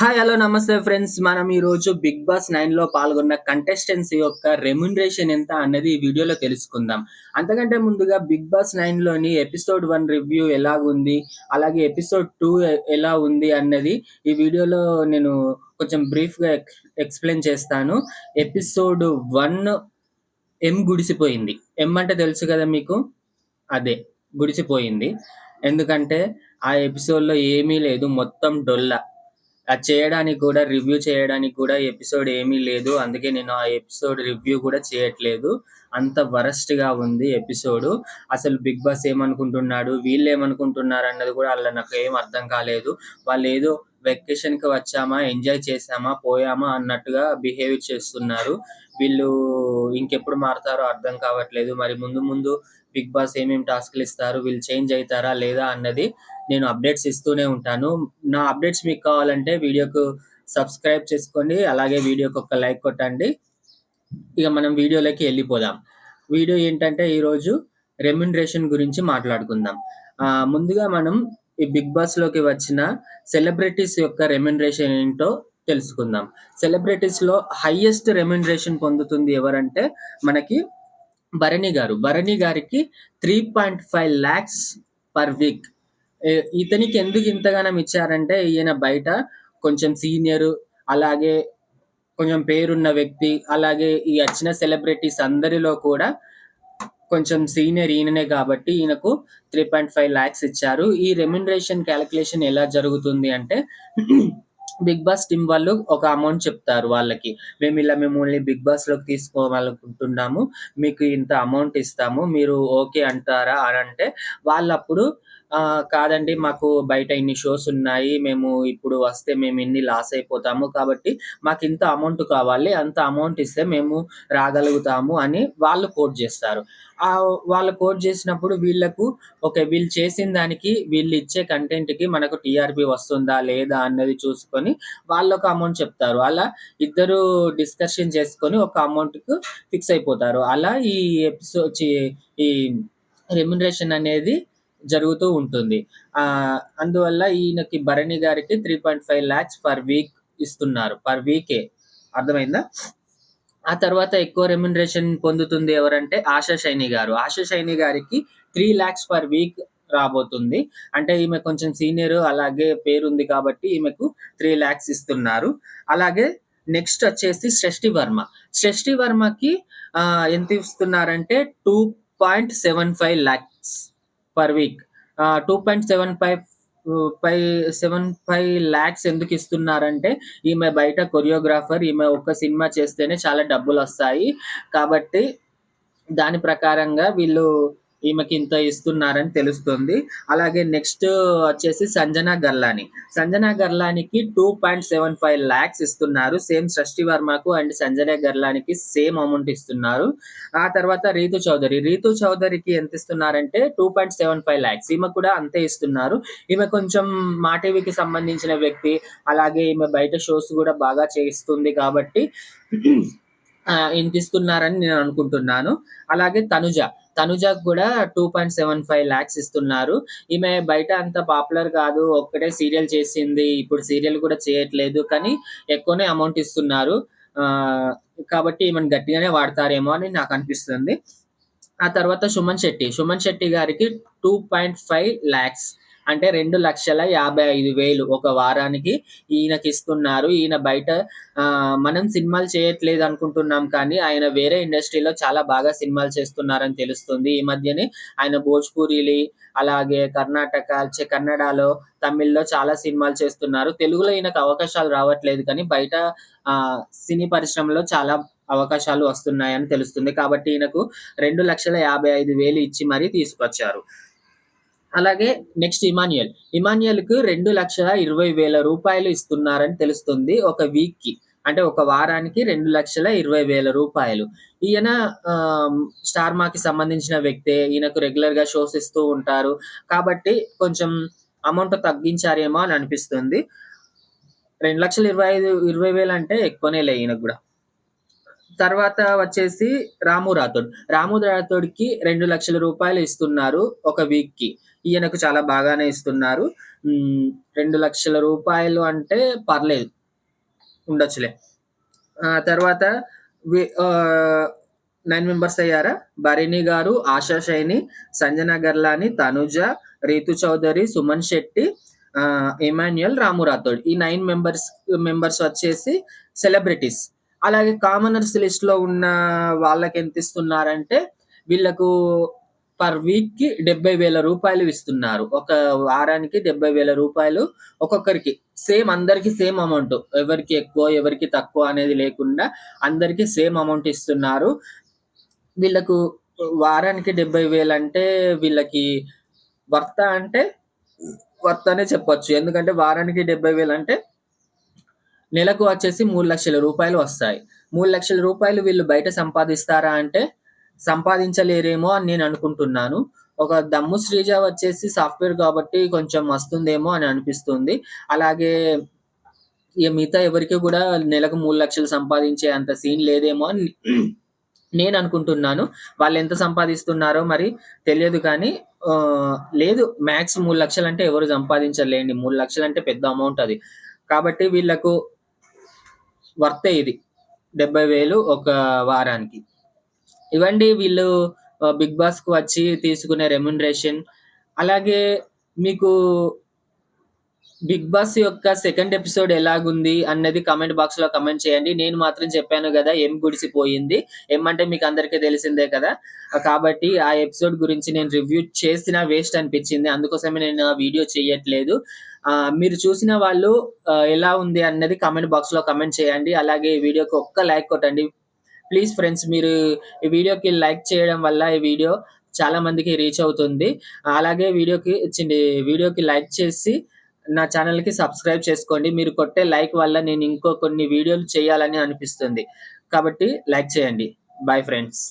Hi hello నమస్తే friends మనం ఈ రోజు బిగ్ బాస్ నైన్లో పాల్గొన్న కంటెస్టెంట్స్ యొక్క రెమ్యునరేషన్ ఎంత అన్నది ఈ వీడియోలో తెలుసుకుందాం. అంతకంటే ముందుగా బిగ్ బాస్ నైన్లోని ఎపిసోడ్ వన్ రివ్యూ ఎలా ఉంది అలాగే ఎపిసోడ్ టూ ఎలా ఉంది అన్నది ఈ వీడియోలో నేను కొంచెం బ్రీఫ్గా ఎక్స్ప్లెయిన్ చేస్తాను. ఎపిసోడ్ వన్ ఎం గుడిసిపోయింది. ఎం అంటే తెలుసు కదా మీకు? అదే గుడిసిపోయింది. ఎందుకంటే ఆ ఎపిసోడ్లో ఏమీ లేదు మొత్తం డొల్ల. అది చేయడానికి కూడా రివ్యూ చేయడానికి కూడా ఎపిసోడ్ ఏమీ లేదు. అందుకే నేను ఆ ఎపిసోడ్ రివ్యూ కూడా చేయట్లేదు. అంత వరస్ట్గా ఉంది ఎపిసోడ్. అసలు బిగ్ బాస్ ఏమనుకుంటున్నాడు వీళ్ళు ఏమనుకుంటున్నారు అన్నది కూడా అలా నాకు ఏం అర్థం కాలేదు. వాళ్ళు ఏదో వెకేషన్కి వచ్చామా ఎంజాయ్ చేసామా పోయామా అన్నట్టుగా బిహేవ్ చేస్తున్నారు. వీళ్ళు ఇంకెప్పుడు మారుతారో అర్థం కావట్లేదు. మరి ముందు ముందు బిగ్ బాస్ ఏమేమి టాస్క్లు ఇస్తారు వీళ్ళు చేంజ్ అవుతారా లేదా అన్నది నేను అప్డేట్స్ ఇస్తూనే ఉంటాను. నా అప్డేట్స్ మీకు కావాలంటే వీడియోకు సబ్స్క్రైబ్ చేసుకోండి. అలాగే వీడియోకి ఒక లైక్ కొట్టండి. ఇక మనం వీడియోలోకి వెళ్ళిపోదాం. వీడియో ఏంటంటే ఈరోజు రెమ్యునరేషన్ గురించి మాట్లాడుకుందాం. ముందుగా మనం ఈ బిగ్ బాస్లోకి వచ్చిన సెలబ్రిటీస్ యొక్క రెమ్యునరేషన్ ఏంటో తెలుసుకుందాం. సెలబ్రిటీస్లో హైయెస్ట్ రెమ్యునరేషన్ పొందుతుంది ఎవరంటే మనకి భరణి గారు. భరణి గారికి three point five lakhs per week ఇతనికి ఎందుకు ఇంతగానం ఇచ్చారంటే ఈయన బయట కొంచెం సీనియర్ అలాగే కొంచెం పేరున్న వ్యక్తి అలాగే ఈ వచ్చిన సెలబ్రిటీస్ అందరిలో కూడా కొంచెం సీనియర్ ఈయననే కాబట్టి ఈయనకు త్రీ పాయింట్ ఫైవ్ ల్యాక్స్ ఇచ్చారు. ఈ రెమ్యునరేషన్ క్యాలిక్యులేషన్ ఎలా జరుగుతుంది అంటే బిగ్ బాస్ టీం వాళ్ళు ఒక అమౌంట్ చెప్తారు వాళ్ళకి. మేము ఇలా మిమ్మల్ని బిగ్ బాస్లోకి తీసుకోవాలనుకుంటున్నాము మీకు ఇంత అమౌంట్ ఇస్తాము మీరు ఓకే అంటారా అని అంటే వాళ్ళప్పుడు కాదండి మాకు బయట ఇన్ని షోస్ ఉన్నాయి. మేము ఇప్పుడు వస్తే మేము ఇన్ని లాస్ అయిపోతాము. కాబట్టి మాకు ఇంత అమౌంట్ కావాలి. అంత అమౌంట్ ఇస్తే మేము రాగలుగుతాము అని వాళ్ళు కోట్ చేస్తారు. ఆ వాళ్ళు కోట్ చేసినప్పుడు వీళ్ళకు ఓకే వీళ్ళు చేసిన దానికి వీళ్ళు ఇచ్చే కంటెంట్కి మనకు టీఆర్పీ వస్తుందా లేదా అన్నది చూసుకొని వాళ్ళు ఒక అమౌంట్ చెప్తారు. అలా ఇద్దరు డిస్కషన్ చేసుకొని ఒక అమౌంట్కు ఫిక్స్ అయిపోతారు. అలా ఈ ఎపిసోడ్ ఈ రెమ్యునరేషన్ అనేది జరుగుతూ ఉంటుంది. ఆ అందువల్ల ఈయనకి భరణి గారికి three point five lakhs per week ఇస్తున్నారు. పర్ వీకే అర్థమైందా? ఆ తర్వాత ఎక్కువ రెమ్యునరేషన్ పొందుతుంది ఎవరంటే ఆశా శైని గారు. ఆశా శైని గారికి త్రీ ల్యాక్స్ పర్ వీక్ రాబోతుంది. అంటే ఈమె కొంచెం సీనియర్ అలాగే పేరుంది కాబట్టి ఈమెకు త్రీ ల్యాక్స్ ఇస్తున్నారు. అలాగే నెక్స్ట్ వచ్చేసి సృష్టి వర్మ. సృష్టి వర్మకి ఎంత ఇస్తున్నారంటే two point seven five lakhs per week two point seven five five seven five lakhs ఎందుకు ఇస్తున్నారంటే ఈమె బయట కొరియోగ్రాఫర్ ఈమె ఒక సినిమా చేస్తేనే చాలా డబ్బులు వస్తాయి కాబట్టి దాని ప్రకారంగా వీళ్ళు ఈమెకి ఇంత ఇస్తున్నారని తెలుస్తుంది. అలాగే నెక్స్ట్ వచ్చేసి Sanjana Galrani. Sanjana గర్లానికి two point seven five lakhs ఇస్తున్నారు. సేమ్ సృష్టి వర్మకు అండ్ సంజనా గర్లానికి సేమ్ అమౌంట్ ఇస్తున్నారు. ఆ తర్వాత రీతు చౌదరి. రీతు చౌదరికి ఎంత ఇస్తున్నారంటే two point seven five lakhs ఈమె కూడా అంతే ఇస్తున్నారు. ఈమె కొంచెం మా టీవీకి సంబంధించిన వ్యక్తి. అలాగే ఈమె బయట షోస్ కూడా బాగా చేస్తుంది కాబట్టి ఆ, ఇంత నేను అనుకుంటున్నాను. అలాగే తనుజ. తనుజకు కూడా two point seven five lakhs ఇస్తున్నారు. ఈమె బయట అంత పాపులర్ కాదు. ఒక్కటే సీరియల్ చేసింది. ఇప్పుడు సీరియల్ కూడా చేయట్లేదు. కానీ ఎక్కువనే అమౌంట్ ఇస్తున్నారు. ఆ కాబట్టి ఈమెను గట్టిగానే వాడతారేమో అని నాకు అనిపిస్తుంది. ఆ తర్వాత సుమన్ శెట్టి. సుమన్ శెట్టి గారికి టూ పాయింట్ ఫైవ్ ల్యాక్స్. అంటే రెండు లక్షల యాభై ఐదు వేలు ఒక వారానికి ఈయనకి ఇస్తున్నారు ఈయన బయట మనం సినిమాలు చేయట్లేదు అనుకుంటున్నాం కానీ ఆయన వేరే ఇండస్ట్రీలో చాలా బాగా సినిమాలు చేస్తున్నారని తెలుస్తుంది. ఈ మధ్యనే ఆయన భోజ్పూరిలి అలాగే కర్ణాటక కన్నడలో తమిళ్ళో చాలా సినిమాలు చేస్తున్నారు. తెలుగులో ఈయనకు అవకాశాలు రావట్లేదు కానీ బయట ఆ సినీ పరిశ్రమలో చాలా అవకాశాలు వస్తున్నాయని తెలుస్తుంది. కాబట్టి ఈయనకు రెండు లక్షల యాభై ఐదు వేలు ఇచ్చి మరీ తీసుకొచ్చారు. అలాగే నెక్స్ట్ ఇమాన్యుయల్. ఇమాన్యుయల్కు రెండు లక్షల ఇరవై వేల రూపాయలు ఇస్తున్నారని తెలుస్తుంది ఒక వీక్కి అంటే ఒక వారానికి రెండు లక్షల ఇరవై వేల రూపాయలు. ఈయన ఆమ్, స్టార్ మాకి సంబంధించిన వ్యక్తే ఈయనకు రెగ్యులర్గా షోస్ ఇస్తూ ఉంటారు. కాబట్టి కొంచెం అమౌంట్ తగ్గించారేమో అని అనిపిస్తుంది. రెండు లక్షల ఇరవై ఐదు ఇరవై వేలు అంటే ఎక్కువనే లే ఈయనకు కూడా. తర్వాత వచ్చేసి రాము రాథోడ్ రాము రాథోడ్కి రెండు లక్షల రూపాయలు ఇస్తున్నారు ఒక వీక్కి ఈయనకు చాలా బాగానే ఇస్తున్నారు రెండు లక్షల రూపాయలు అంటే పర్లేదు. ఉండొచ్చులే. ఆ తర్వాత వి ఆహ్, 9 మెంబర్స్ అయ్యారా? భరిణి గారు, ఆశా శైని సంజన గర్లాని, తనుజ, రీతు చౌదరి, సుమన్ శెట్టి, ఆహ్, ఇమాన్యుయల్, రాము రాథోడ్. ఈ నైన్ మెంబర్స్ మెంబర్స్ వచ్చేసి సెలబ్రిటీస్. అలాగే కామనర్స్ లిస్ట్‌లో ఉన్న వాళ్ళకి ఎంత ఇస్తున్నారంటే వీళ్ళకు పర్ వీక్‌కి 70,000 రూపాయలు ఇస్తున్నారు. ఒక వారానికి 70,000 రూపాయలు ఒక్కొక్కరికి. సేమ్ అందరికి సేమ్ అమౌంట్. ఎవరికి ఎక్కువ, ఎవరికి తక్కువ అనేది లేకుండా అందరికి సేమ్ అమౌంట్ ఇస్తున్నారు. వీళ్ళకు వారానికి 70,000 అంటే వీళ్ళకి వర్త అంటే వర్త అనే చెప్పొచ్చు. ఎందుకంటే వారానికి 70,000 అంటే నెలకు వచ్చేసి మూడు లక్షల రూపాయలు వస్తాయి. మూడు లక్షల రూపాయలు వీళ్ళు బయట సంపాదిస్తారా అంటే సంపాదించలేరేమో అని నేను అనుకుంటున్నాను. ఒక దమ్ము శ్రీజ వచ్చేసి సాఫ్ట్‌వేర్ కాబట్టి కొంచెం వస్తుందేమో అని అనిపిస్తుంది. అలాగే ఇక మిగతా ఎవరికి కూడా నెలకు మూడు లక్షలు సంపాదించే అంత సీన్ లేదేమో అని నేను అనుకుంటున్నాను. వాళ్ళు ఎంత సంపాదిస్తున్నారో మరి తెలియదు కానీ లేదు మ్యాక్స్ మూడు లక్షలు అంటే ఎవరు సంపాదించలేండి మూడు లక్షలు అంటే పెద్ద అమౌంట్ అది. కాబట్టి వీళ్ళకు వర్తే ఇది. 70,000 ఒక వారానికి. ఇవండి వీళ్ళు బిగ్ బిగ్ బాస్‌కి వచ్చి తీసుకునే రెమ్యునరేషన్. అలాగే మీకు బిగ్ బాస్ యొక్క సెకండ్ ఎపిసోడ్ ఎలాగుంది అన్నది కామెంట్ బాక్స్‌లో కమెంట్ చేయండి. నేను మాత్రం చెప్పాను కదా ఎం గుడిసిపోయింది. ఎం అంటే మీకు అందరికీ తెలిసిందే కదా! కాబట్టి ఆ ఎపిసోడ్ గురించి నేను రివ్యూ చేసినా వేస్ట్ అనిపించింది అందుకోసమే నేను ఆ వీడియో చేయట్లేదు మీరు చూసిన వాళ్ళు ఎలా ఉంది అన్నది కామెంట్ బాక్స్‌లో కమెంట్ చేయండి. అలాగే ఈ వీడియోకి ఒక్క లైక్ కొట్టండి. ప్లీజ్ ఫ్రెండ్స్ మీరు ఈ వీడియోకి లైక్ చేయడం వల్ల ఈ వీడియో చాలా మందికి రీచ్ అవుతుంది. అలాగే వీడియోకి వీడియోకి లైక్ చేసి నా ఛానల్కి సబ్స్క్రైబ్ చేసుకోండి. మీరు కొట్టే లైక్ వల్ల నేను ఇంకో కొన్ని వీడియోలు చేయాలని అనిపిస్తుంది. కాబట్టి లైక్ చేయండి. Bye friends.